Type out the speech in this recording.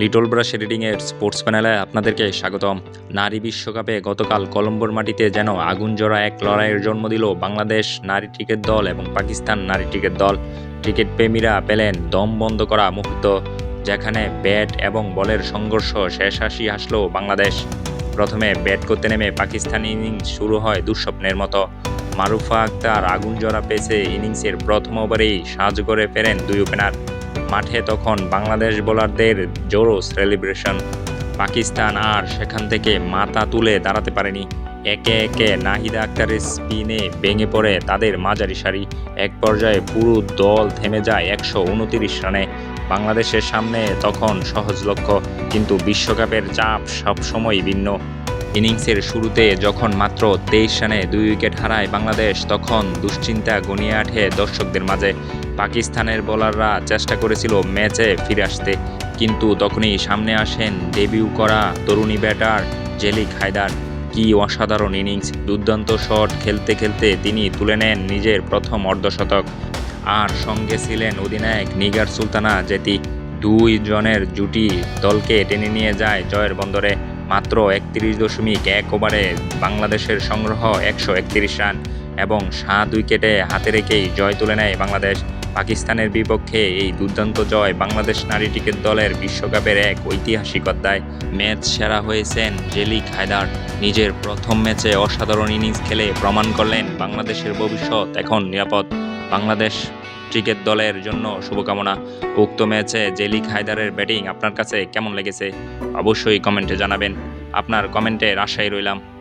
Little brush রিডিংয়ের sports প্যানেলে আপনাদেরকে স্বাগতম। নারী বিশ্বকাপে গতকাল কলম্বোর মাটিতে যেন আগুন জোড়া এক লড়াইয়ের জন্ম দিল বাংলাদেশ নারী ক্রিকেট দল এবং পাকিস্তান নারী ক্রিকেট দল। ক্রিকেট প্রেমীরা পেলেন দম বন্ধ করা মুহূর্ত, যেখানে ব্যাট এবং বলের সংঘর্ষ শেষ হাসি হাসলো বাংলাদেশ। প্রথমে ব্যাট করতে নেমে পাকিস্তান ইনিংস শুরু হয় দুঃস্বপ্নের মতো। মারুফা আক্তার আগুন জোড়া পেয়েছে ইনিংসের প্রথম ওভারেই সাহায্য করে ফেরেন দুই ওপেনার। মাঠে তখন বাংলাদেশ বোলারদের জোরো সেলিব্রেশন। পাকিস্তান আর সেখান থেকে মাথা তুলে দাঁড়াতে পারেনি। একে একে নাহিদা আক্তারের স্পিনে ভেঙে পড়ে তাদের মাঝারি সারি। এক পর্যায়ে পুরো দল থেমে যায় একশো উনতিরিশ রানে। বাংলাদেশের সামনে তখন সহজ লক্ষ্য, কিন্তু বিশ্বকাপের চাপ সবসময় ভিন্ন। ইনিংসের শুরুতে যখন মাত্র তেইশ রানে দুই উইকেট হারায় বাংলাদেশ, তখন দুশ্চিন্তা গনিয়ে আঠে দর্শকদের মাঝে। পাকিস্তানের বোলাররা চেষ্টা করেছিল ম্যাচে ফিরে আসতে, কিন্তু তখনই সামনে আসেন ডেবিউ করা তরুণী ব্যাটার জেলিক হায়দার। কি অসাধারণ ইনিংস, দুর্দান্ত শট খেলতে খেলতে তিনি তুলে নেন নিজের প্রথম অর্ধশতক আর সঙ্গে ছিলেন অধিনায়ক নিগার সুলতানা, যেটি দুই জনের জুটি দলকে টেনে নিয়ে যায় জয়ের বন্দরে। মাত্র একত্রিশ দশমিক এক ওভারে বাংলাদেশের সংগ্রহ একশো একত্রিশ রান এবং সাত উইকেটে হাতে রেখেই জয় তুলে নেয় বাংলাদেশ। পাকিস্তানের বিপক্ষে এই দুর্দান্ত জয় বাংলাদেশ নারী ক্রিকেট দলের বিশ্বকাপের এক ঐতিহাসিক অধ্যায়। ম্যাচ সেরা হয়েছেন জেলিক হায়দার। নিজের প্রথম ম্যাচে অসাধারণ ইনিংস খেলে প্রমাণ করলেন বাংলাদেশের ভবিষ্যৎ এখন নিরাপদ। বাংলাদেশ ক্রিকেট দলের জন্য শুভকামনা। উক্ত ম্যাচে জেলিক হায়দারের ব্যাটিং আপনার কাছে কেমন লেগেছে? অবশ্যই কমেন্টে জানাবেন। আপনার কমেন্টে আশায় রইলাম।